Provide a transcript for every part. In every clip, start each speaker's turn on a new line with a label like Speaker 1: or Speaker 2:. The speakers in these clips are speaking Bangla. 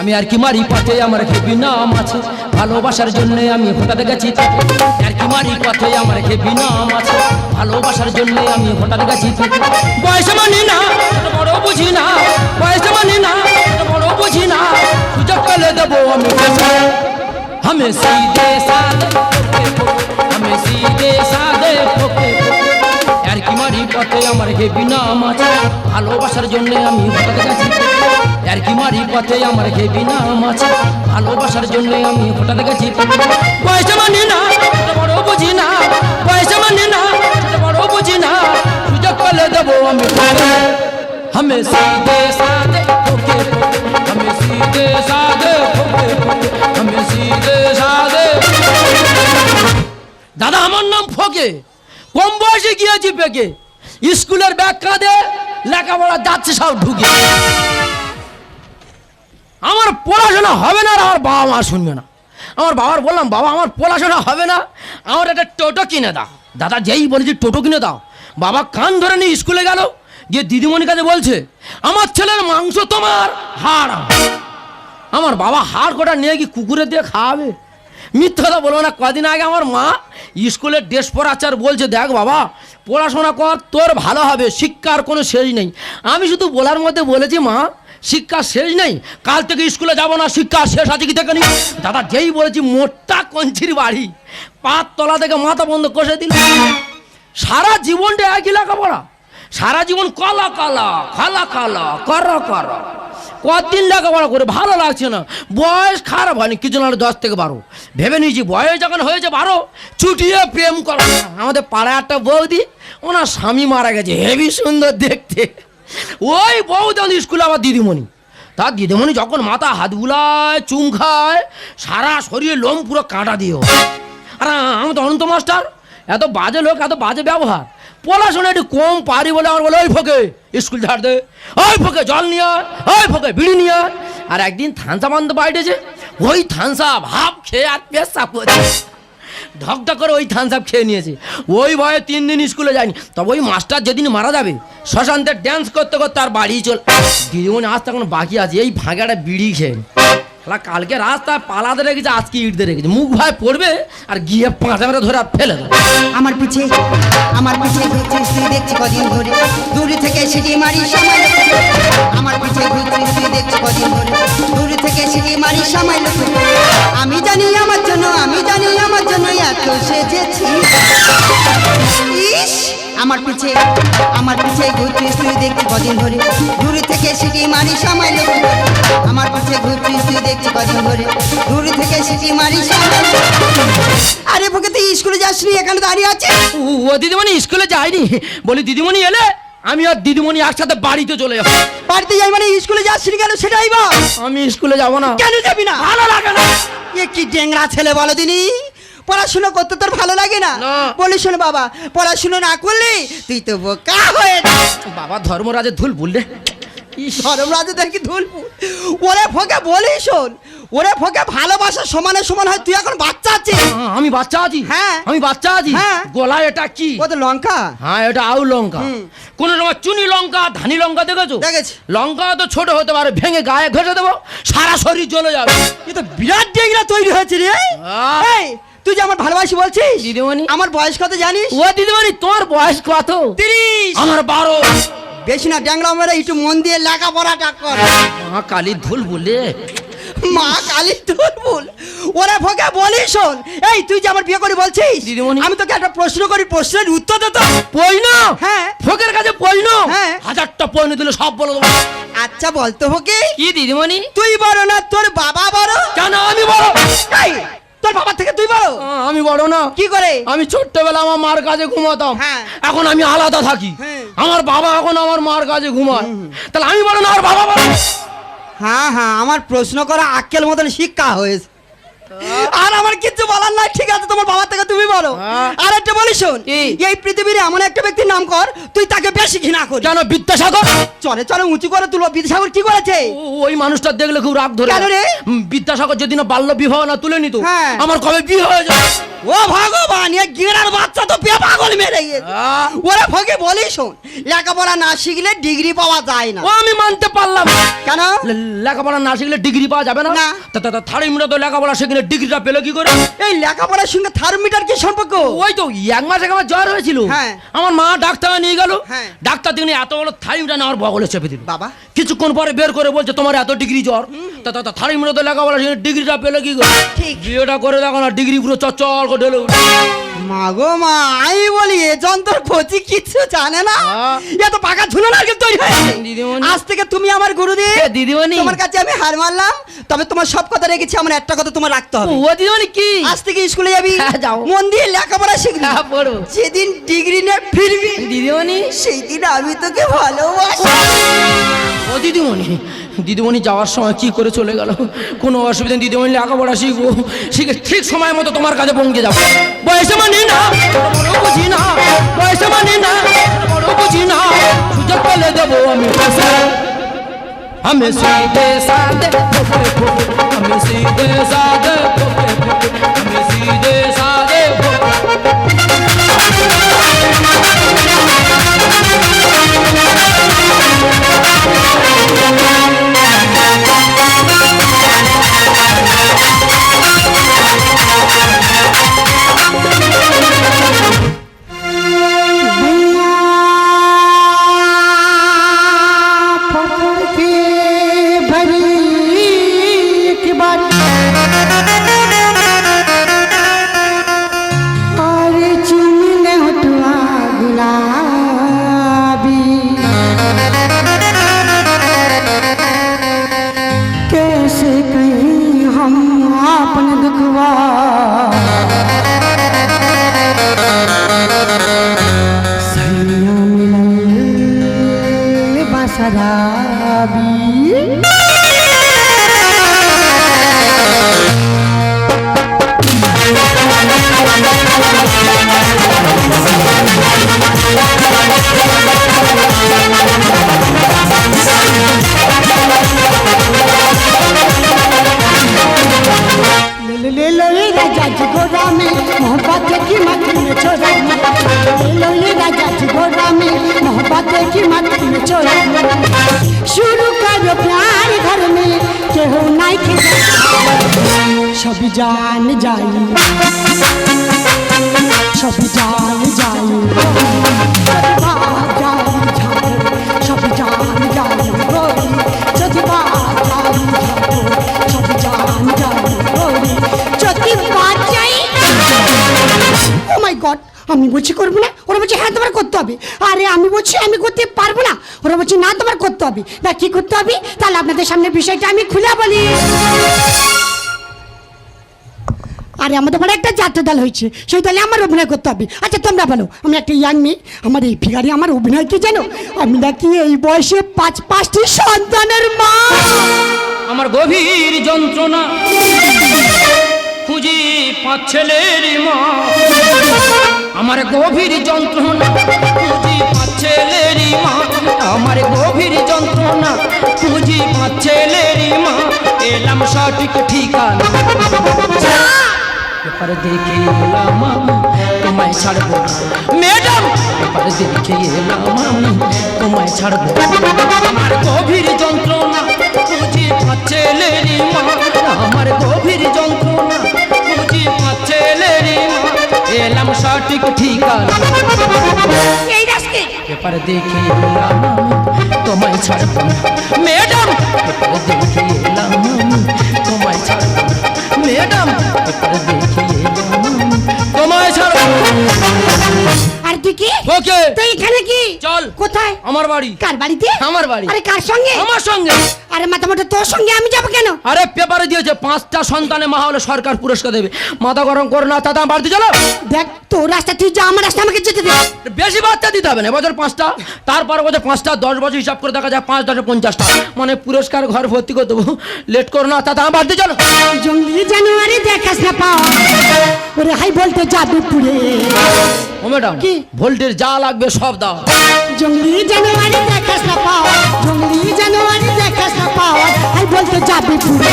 Speaker 1: আমি আর কি মারি পথে আমার খেবি নাম আছে ভালোবাসার জন্য আমি হঠাৎ গেছি থেকে। আর কি মারি পথে আমার খেবি নাম আছে ভালোবাসার জন্য আমি হঠাৎ গেছি থেকে। বয়স মানি না ছোট বড় বুঝি না বয়স মানি না ছোট বড় বুঝি না সুযোগ পেলে দেবো আমি আমি सीधे साधे আমি सीधे साधे ফোকে আর কি মারি পথে আমার হে বিনা মাছ ভালোবাসার জন্য আমি হঠাৎ গেছি আর কি মারি পথে আমার হে বিনা মাছ ভালোবাসার জন্য আমি হঠাৎ গেছি পয়সা মানি না ছোট বড় বুঝি না পয়সা মানি না ছোট বড় বুঝি না সুযোগ পেলে দেবো আমি আমি सीधे साधे ফোকে আমি सीधे साधे ফোকে আমি सीधे साधे দাদা আমার নাম ফকে কম বয়সে গিয়েছি পেকে স্কুলের ব্যাগ কাঁধে লেখাপড়া যাচ্ছে সব ঢুকে আমার পড়াশোনা হবে না আর আমার বাবা মা শুনবে না। আমার বাবার বললাম, বাবা, আমার পড়াশোনা হবে না। আমার একটা টোটো কিনে দাও। দাদা যেই বলেছি টোটো কিনে দাও। বাবা কান ধরে নিয়ে স্কুলে গেল। গিয়ে দিদিমণির কাছে বলছে, আমার ছেলের মাংস তোমার, হাড় আমার। বাবা হাড় কোটা নিয়ে কি কুকুরে দিয়ে খাওয়াবে। মিথ্যা কথা বলব না। কদিন আগে আমার মা স্কুলের ড্রেস পরাচার বলছে, দেখ বাবা, পড়াশোনা কর, তোর ভালো হবে, শিক্ষার কোনো শেষ নেই। আমি শুধু বলার মধ্যে বলেছি, মা শিক্ষা শেষ নেই। কাল থেকে স্কুলে যাব না, শিক্ষা শেষ আছে কি থেকে নি? দাদা, যেই বলেছি, মোটা কঞ্চির বাড়ি। পাত তলা থেকে মাথা বন্ধ কষে দিল। সারা জীবনটা একই লেখাপড়া। সারা জীবন কলা কলা, খালা খালা কর কর। কদিন লেখাপড়া করে ভালো লাগছে না। বয়স খারাপ হয়নি, কিছু না দশ থেকে বারো। ভেবে নিয়েছি, বয়স যখন হয়েছে বারো, চুটিয়ে প্রেম করা। আমাদের পাড়ায় একটা বৌদি, ওনার স্বামী মারা গেছে। হেভি সুন্দর দেখতে। ওই বৌদি আমাদের স্কুলে আবার দিদিমণি। তার দিদিমণি যখন মাথা হাত বুলায়, চুম খায়, সারা শরীরে লোম পুরো কাঁটা দিয়ে ওঠে। আর, আমি তো অনন্ত মাস্টার। এত বাজে লোক, এত বাজে ব্যবহার। পড়াশোনা একটু কম পারি বলে আমার বলে, ওই ফোকে, স্কুল ছাড় দে। ওই ফোকে জল নিয়ে ওই ফোকে বিড়ি নিয়ে আর একদিন থানসা বান্ধব বাইটেছে ওই থানসা ভাব খেয়ে আর পেশা করছে ঢকঢক করে ওই থানসাপ খেয়ে নিয়েছে। ওই ভয়ে তিন দিন স্কুলে যায়নি। তবে ওই মাস্টার যেদিন মারা যাবে শ্মশান্তের ড্যান্স করতে করতে আর বাড়ি চল দিদিমণি আজ তখন বাকি আছে, এই ফাঁকাটা বিড়ি খেয়ে কালকে রাস্তায় পালাতে রেখেছে, আজকে ইটতে রেখেছে। মুখ ভাই পড়বে আর গিয়ে পাঁচা মেরে ধরে আর ফেলে দেবে।
Speaker 2: আমার পিছে আমার পিছে ঘুরছিস তুই দেখছি কদিন ধরে। দূরে থেকে সিটি মারি সময় আমার পিছে দেখছি কদিন ধরে। দূরে থেকে সিটি মারি সময় আমি জানি এত সেজেছি। ইস আমার পিছে আমার পিছে ঘুরছিস তুই দেখছি কদিন ধরে। দূরে থেকে সিটি মারি সময় করে। আমার পিছে ঘুরছিস তুই দেখছি কদিন ধরে। দূরে থেকে সিটি মারি সময় আরে বুকে তুই স্কুলে যাসনি এখানে দাঁড়িয়ে আছিস?
Speaker 1: ও দিদিমণি স্কুলে যায়নি বলি দিদিমণি এলে আমি আর দিদিমণি একসাথে বাড়িতে চলে যাব।
Speaker 2: বাড়িতে যাই মানে স্কুলে যাসনি কেন? সেটাই বা
Speaker 1: আমি স্কুলে যাব না।
Speaker 2: কেন যাবি না?
Speaker 1: ভালো লাগে না।
Speaker 2: এ কি ডেংরা ছেলে বলো দিনি? পড়াশোনা করতে তোর ভালো লাগে না
Speaker 1: না।
Speaker 2: বলি শোন বাবা পড়াশোনা না করলে তুই তো বোকা হয়ে যাস।
Speaker 1: বাবা ধর্মরাজের ধুল বললে ইস,
Speaker 2: ধর্মরাজে দেখি ধুলপুর ওরে ফোকে বলি শোন ওরে ফোকে ভালোবাসা সমানে সমান হয় তুই এখন বাচ্চা আছিস
Speaker 1: আমি বাচ্চা আছি
Speaker 2: হ্যাঁ।
Speaker 1: আমি বাচ্চা আছি
Speaker 2: হ্যাঁ।
Speaker 1: গলায় এটা কি
Speaker 2: ও তো লঙ্কা
Speaker 1: হ্যাঁ এটা আউ লঙ্কা। কোন সময় চুনি লঙ্কা ধানি লঙ্কা দেখেছ
Speaker 2: দেখেছি।
Speaker 1: লঙ্কা তো ছোট হতে পারে ভেঙে গায়ে ঘষে দেবো সারা শরীর জ্বলে যাবে
Speaker 2: এ তো বিরাট ডেংরা তৈরি হয়েছে রে
Speaker 1: আহ।
Speaker 2: এই তুই যে আমার ভালোবাসি বলছিস?
Speaker 1: দিদিমণি।
Speaker 2: আমার বয়স কত জানিস?
Speaker 1: ও দিদিমণি তোর বয়স কত?
Speaker 2: তিরিশ।
Speaker 1: আমার বারো।
Speaker 2: বেশি না ড্যাংরা মেরে একটু মন দিয়ে লেখাপড়াটা কর।
Speaker 1: মা কালী ধুল বলে।
Speaker 2: মা কালী তোর ভুল ওরে ফোকে বলি শোন। এই তুই যে আমার বিয়ে করে বলছিস?
Speaker 1: দিদিমণি।
Speaker 2: আমি তোকে একটা প্রশ্ন করি প্রশ্নের উত্তর দে তো।
Speaker 1: পৈন
Speaker 2: হ্যাঁ।
Speaker 1: ফোকের কাছে পৈন
Speaker 2: হ্যাঁ।
Speaker 1: হাজারটা পৈন দিলে সব বলে দেবো।
Speaker 2: আচ্ছা বলতো ফোকে
Speaker 1: কি দিদিমণি?
Speaker 2: তুই বড় না তোর বাবা বড়?
Speaker 1: কেন আমি বড়?
Speaker 2: এই তোর বাবার থেকে তুই বড়?
Speaker 1: আমি বড় না।
Speaker 2: কি করে?
Speaker 1: আমি ছোট্টবেলা আমার মার কাছে ঘুমাতাম।
Speaker 2: হ্যাঁ।
Speaker 1: এখন আমি আলাদা থাকি।
Speaker 2: হ্যাঁ।
Speaker 1: আমার বাবা এখন আমার মার কাছে ঘুমায়। তাহলে আমি বড় না আমার বাবা বড়?
Speaker 2: হ্যাঁ হ্যাঁ আমার প্রশ্ন করা আক্কেল মতন শিক্ষা হয়েছে। আর আমার কিছু বলার নাই ঠিক আছে তোমার বাবার থেকে তুমি বলো আর একটা বলি শোন এই পৃথিবীর এমন একটা ব্যক্তির নাম কর তুই তাকে বেশি ঘৃণা করি
Speaker 1: জানো বিদ্যাসাগর?
Speaker 2: চলে চলে উঁচু করে তুলো। বিদ্যাসাগর কি করেছে?
Speaker 1: ওই মানুষটা দেখলে খুব রাগ ধরে
Speaker 2: কেন রে?
Speaker 1: বিদ্যাসাগর যদি না বাল্য বিবাহ না তুলে নিত
Speaker 2: হ্যাঁ।
Speaker 1: আমার কবে বিয়ে হয়ে যায়?
Speaker 2: ও ভগবান এ গিরার বাচ্চা তো পে পাগল মেরে গেছে। ওরে ভগে বলি শোন লেখাপড়া না শিখলে ডিগ্রি পাওয়া যায় না।
Speaker 1: ও আমি মানতে পারলাম।
Speaker 2: কেন?
Speaker 1: লেখাপড়া না শিখলে ডিগ্রি পাওয়া যাবে না। তা- তা- তা থার্ড মিনিট তো লেখাপড়া শিখলে ডিগ্রিটা পেল কি করে?
Speaker 2: এই লেখাপড়ার সঙ্গে থার্মোমিটার কি সম্পর্ক?
Speaker 1: ওই তো এক মাস আগে আমার জ্বর হয়েছিল।
Speaker 2: হ্যাঁ।
Speaker 1: আমার মা ডাক্তার নিয়ে গেল।
Speaker 2: হ্যাঁ।
Speaker 1: ডাক্তার এত বড় থাইমটা আমার বগলে চেপে দিল।
Speaker 2: বাবা।
Speaker 1: কিছুক্ষণ পরে বের করে বলছে তোমার এত ডিগ্রি জ্বর? তা তা থার্ড তো লেখাপড়া শিখে ডিগ্রিটা পেল কি করে? বিয়েটা করে দেখো না ডিগ্রি পুরো চচ্চল করে ঢেলে।
Speaker 2: মা গো মা আমি বলি এ যন্ত্র কচি কিচ্ছু জানে না। এ তো পাকা ঝুলো নারকেল তৈরি হয়েছে আজ থেকে তুমি আমার
Speaker 1: দিদিমণি।
Speaker 2: তোমার কাছে আমি হার মারলাম তবে তোমার সব কথা রেখেছি আমার একটা কথা তোমার রাখতে হবে।
Speaker 1: ও দিদিমণি কি?
Speaker 2: আজ থেকে স্কুলে যাবি।
Speaker 1: হ্যাঁ।
Speaker 2: মন দিয়ে লেখাপড়া শিখবি।
Speaker 1: হ্যাঁ, পড়ব।
Speaker 2: যেদিন ডিগ্রি নিয়ে ফিরবি
Speaker 1: দিদিমণি?
Speaker 2: সেই দিন আমি তোকে ভালোবাসি।
Speaker 1: ও দিদিমণি দিদিমণি যাওয়ার সময় কি করে চলে গেল? কোনো অসুবিধা নেই দিদিমণি লেখাপড়া শিখব। শিখে ঠিক সময় মতো তোমার কাছে পৌঁছে যাব। বয়সে মানি না বুঝি না বয়সে মানি না বুঝি না সুযোগ পেলে দেবো আমি সিধে
Speaker 3: बसराबी ले ले लो राजा जी गोरा में मोहब्बत की मत জান যাই সব জান যাই যদি যাই ও মাই আমি বলছি করব না? ওরা বলছে হ্যাঁ তোমার করতে হবে। আরে আমি বলছি আমি করতে পারব না। ওরা বলছে না তোমার করতে হবে। না কি করতে হবে? তাহলে আপনাদের সামনে বিষয়টা আমি খুলে বলি। আরে আমাদের বাড়ি একটা যাত্রা দল হয়েছে সেই দলে আমার অভিনয় করতে হবে। আচ্ছা তোমরা বলো আমি একটা ইয়াং মেয়ে আমার এই ফিগারে আমার অভিনয় কি জানো? আমি নাকি এই বয়সে পাঁচ পাঁচটি সন্তানের মা।
Speaker 1: আমার গভীর যন্ত্রণা খুঁজি পাঁচ ছেলের মা। আমার গভীর যন্ত্রণা খুঁজি পাঁচ ছেলের মা। আমার গভীর যন্ত্রণা খুঁজি পাঁচ ছেলের মা। এলাম সঠিক ঠিকানা। এবার দেখে এলাম আমি তোমায় ছাড়বো না। ম্যাডাম! এবার দেখে এলাম আমি তোমায় ছাড়বো না। আমার গভীর যন্ত্রণা খুঁজি পাচ্ছে লেরি মা। আমার গভীর যন্ত্রণা খুঁজি পাচ্ছে লেরি মা। এলাম সঠিক ঠিকানা। এবার দেখে এলাম আমি তোমায় ছাড়বো ম্যাডাম! এবার দেখে
Speaker 3: কি?
Speaker 1: চল।
Speaker 3: কোথায়?
Speaker 1: আমার বাড়ি। বাড়ি
Speaker 3: কার বাড়িতে?
Speaker 1: আমার বাড়ি।
Speaker 3: আরে কার সঙ্গে?
Speaker 1: আমার সঙ্গে।
Speaker 3: আরে মাথা মোটা তোর সঙ্গে আমি যাব কেন?
Speaker 1: আরে পেপারে দিয়েছে পাঁচটা সন্তানে মা হলে সরকার পুরস্কার দেবে। মাথা গরম করো না আমার বাড়িতে চলো।
Speaker 3: দেখ তোর রাস্তা তুই যা আমার রাস্তা আমাকে যেতে দে।
Speaker 1: বেশি বাচ্চা দিতে হবে না বছর পাঁচটা। তারপর বছর পাঁচটা দশ বছর হিসাব করে দেখা যায় পাঁচ দশে পঞ্চাশটা। মানে পুরস্কার ঘর ভর্তি করে দেবো। লেট করো না আমার বাড়িতে চলো।
Speaker 3: জঙ্গলি জানুয়ারি দেখাস না পাও ওরে হাই বলতে যাবে পুরে
Speaker 1: ও ম্যাডাম
Speaker 3: কি?
Speaker 1: ভোল্টেজ যা লাগবে সব দাও।
Speaker 3: জঙ্গলি জানুয়ারি দেখাস না পাও জঙ্গলি জানুয়ারি দেখাস না পাও হাই বলতে যাবে পুরে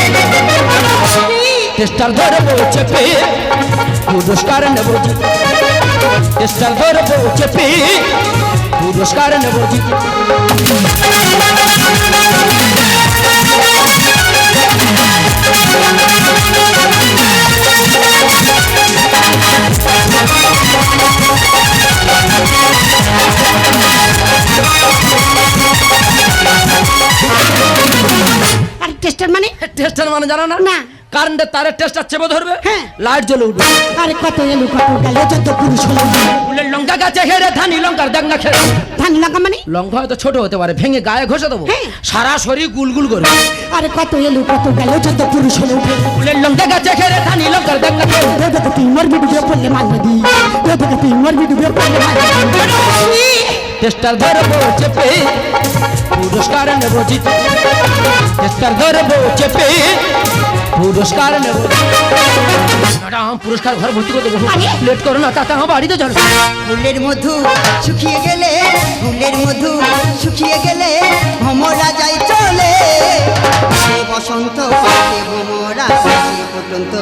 Speaker 1: টেস্টার ধরবো চেপে পুরস্কার নেব জিতে টেস্টার ধরবো চেপে পুরস্কার নেব জিতে
Speaker 3: টেস্টার মানে
Speaker 1: টেস্টার মানে জানো না
Speaker 3: না।
Speaker 1: কারেন্টের তারের টেস্টার চেপে ধরবে
Speaker 3: হ্যাঁ।
Speaker 1: লাইট জ্বলে উঠবে
Speaker 3: আরে কত এলো কত গেল যত পুরুষ হলো
Speaker 1: ফুলের লঙ্কা গাছে হেরে ধানি লঙ্কার না খেয়ে
Speaker 3: ধান লাগা মানে
Speaker 1: লঙ্কা হয়তো ছোট হতে পারে ভেঙে গায়ে ঘষে দেবো
Speaker 3: হ্যাঁ।
Speaker 1: সারা শরীর গুলগুল করে
Speaker 3: আরে কত এলো কত গেল যত পুরুষ হলো
Speaker 1: ফুলের লঙ্কা গাছে হেরে ধানি লঙ্কার দেখ না খেয়ে
Speaker 3: দেখো তুই মরবি ডুবে পড়লে মারবে দি দেখো তুই মরবি ডুবে পড়লে মারবে
Speaker 1: টেস্টার ধরবো চেপে পুরস্কার নেব জিতে। টেস্টার ধরবো চেপে পুরস্কার নেব ম্যাডাম পুরস্কার ঘর ভর্তি করে দেবো।
Speaker 3: আরে?
Speaker 1: লেট করো না তাতে আমার বাড়িতে চলো
Speaker 2: ফুলের মধু শুকিয়ে গেলে ফুলের মধু শুকিয়ে গেলে ভমরা যাই চলে। বসন্ত ভমরা পর্যন্ত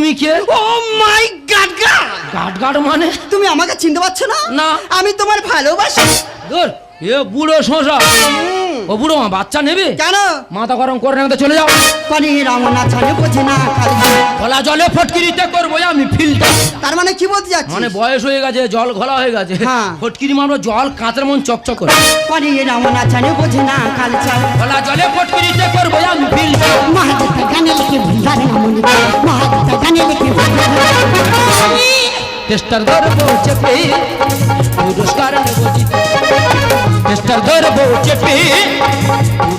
Speaker 1: তুমি কে?
Speaker 2: ও মাই গড
Speaker 1: গাট গাট মানে?
Speaker 2: তুমি আমাকে চিনতে পারছ না?
Speaker 1: না।
Speaker 2: আমি তোমার ভালোবাসি।
Speaker 1: দূর এ বুড়ো শোষা ও বুড়ো মা বাচ্চা নেবে?
Speaker 2: কেন?
Speaker 1: মাথা গরম করে না চলে যাও।
Speaker 2: পানি রামনা ছাড়ে বোঝে না খালি।
Speaker 1: গলা জলে ফটকিরিতে করব আমি ফিল্টার।
Speaker 2: তার মানে কি বলতে যাচ্ছি
Speaker 1: মানে বয়স হয়ে গেছে জল ঘোলা হয়ে গেছে।
Speaker 2: হ্যাঁ।
Speaker 1: ফটকিরি মারবো জল কাঁচের মন চকচক করে।
Speaker 2: পানি রামনা ছাড়ে বোঝে না কাল চাল।
Speaker 1: গলা জলে ফটকিরিতে করব আমি ফিল্টার।
Speaker 3: মহাদেবতা গানে লিখে ভুলধারে মনে মহাদেবতা গানে ভুলধারে
Speaker 1: টেস্টার ধরবো চেপে পুরস্কার টেস্টার ধরবো চেপে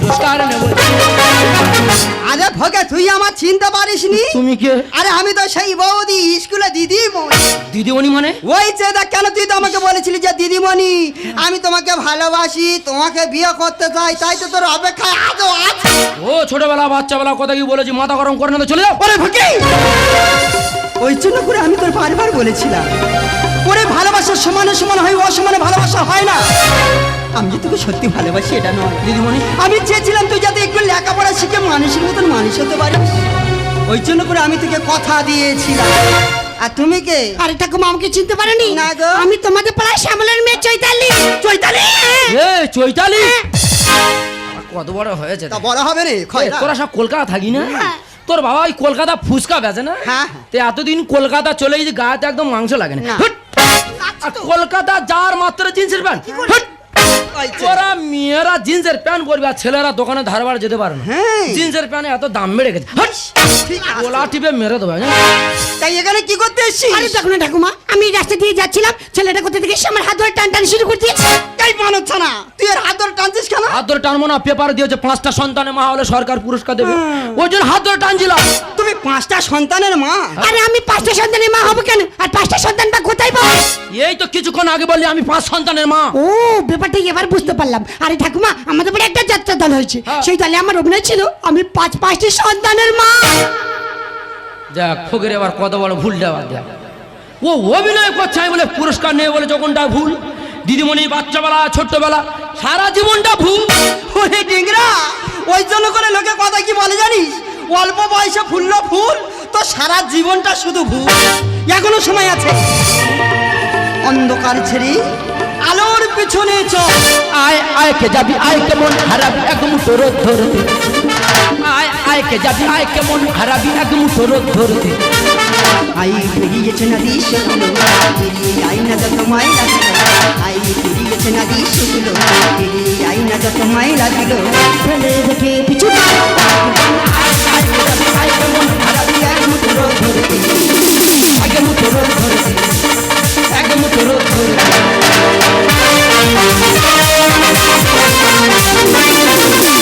Speaker 1: পুরস্কার নেব। জিতে।
Speaker 2: আরে ভগে তুই আমার চিনতে পারিসনি?
Speaker 1: তুমি কে?
Speaker 2: আরে আমি তো সেই বৌদি স্কুলে দিদি
Speaker 1: দিদিমণি মানে?
Speaker 2: ওই যে দেখ কেন তুই তো আমাকে বলেছিলি যে দিদিমণি? আমি তোমাকে ভালোবাসি তোমাকে বিয়ে করতে চাই তাই তো তোর অপেক্ষায় আজও আছে।
Speaker 1: ও ছোটবেলা বাচ্চাবেলা কথা কি বলেছি মাথা গরম করে না তো চলে যাও
Speaker 2: ওরে ভকি ওই জন্য করে আমি তোর বারবার বলেছিলাম। ওরে ভালোবাসার সমানে সমান হয় অসমানে ভালোবাসা হয় না। আমি যে তোকে সত্যি ভালোবাসি এটা নয়।
Speaker 1: দিদিমণি
Speaker 2: আমি চেয়েছিলাম তুই যাতে একটু লেখাপড়া শিখে মানুষের মতন মানুষ হতে পারিস। ওই জন্য করে আমি তোকে কথা দিয়েছিলাম। আর তুমি কে?
Speaker 3: আরে ঠাকুমা আমাকে চিনতে পারেনি?
Speaker 2: না গো।
Speaker 3: আমি তোমাদের পাড়ায় শ্যামলের মেয়ে চৈতালি। চৈতালি!
Speaker 1: এ চৈতালি! কত বড় হয়েছে
Speaker 2: তা বড় হবে রে
Speaker 1: তোরা সব কলকাতা থাকি না? তোর বাবা ওই কলকাতা ফুচকা বেচে না?
Speaker 2: হ্যাঁ।
Speaker 1: তো এতদিন কলকাতা চলে গেছে গায়েতে একদম মাংস লাগে না। কলকাতা যার মাত্র জিন্সের প্যান্ট। ওরা মেয়েরা জিন্সের প্যান্ট পরবে আর ছেলেরা দোকানে ধার বার যেতে পারে না।
Speaker 2: হ্যাঁ।
Speaker 1: জিন্সের প্যান্টে এত দাম বেড়ে গেছে! গোলা টিপে মেরে দেবে
Speaker 2: তাই এখানে কি করতে
Speaker 3: আরে দেখো না ঠাকুমা আমি রাস্তা দিয়ে যাচ্ছিলাম ছেলেটা কোথা থেকে এসে আমার হাত ধরে টান টান শুরু করে দিয়েছে।
Speaker 2: হচ্ছে না। তুই এর হাত ধরে টানছিস কেন?
Speaker 1: হাত ধরে টানবো না পেপার দিয়েছে পাঁচটা সন্তানের মা হলে সরকার পুরস্কার দেবে। ওই জন্য হাত ধরে টানছিলাম।
Speaker 2: তুমি পাঁচটা সন্তানের মা?
Speaker 3: আরে আমি পাঁচটা সন্তানের মা হব কেন? আর পাঁচটা সন্তান বা কোথায় পাবো?
Speaker 1: এই তো কিছুক্ষণ আগে বললি আমি পাঁচ সন্তানের মা।
Speaker 3: ও ব্যাপারটা এবার বুঝতে পারলাম? আরে ঠাকুমা আমাদের বাড়ি একটা যাত্রা দল হয়েছে।
Speaker 1: হ্যাঁ।
Speaker 3: সেই দলে আমার অভিনয় ছিল আমি পাঁচ পাঁচটি সন্তানের মা।
Speaker 1: দেখ ফকির এবার কত বড় ভুল দেওয়া দেখ। ও অভিনয় করছে আমি বলে পুরস্কার নেই বলে যখনটা ভুল দিদিমণি বাচ্চাবেলা ছোট্টবেলা সারা জীবনটা ভুল
Speaker 2: ওরে ডিংরা ওই জন্য করে লোকে কথা কি বলে জানিস? অল্প বয়সে ফুললো ফুল তো সারা জীবনটা শুধু ভুল এখনও সময় আছে। অন্ধকার ছেড়ে আলোর পিছনে চল।
Speaker 1: আয় আয় কে যাবি আয় কেমন হারাবি এক মুঠো রোদ ধরতে আয়কে যাবি আয় কেমন হারাবি এক মুঠো রোদ ধরতে।
Speaker 2: আই বেরিয়েছে নদী সেগুলো, বেরিয়ে আই না যত মাই লাগল আই বেরিয়েছে নদী সেগুলো, বেরিয়ে আই না যত মাই লাগল
Speaker 3: ফেলে রেখে পিছু
Speaker 1: Thank you.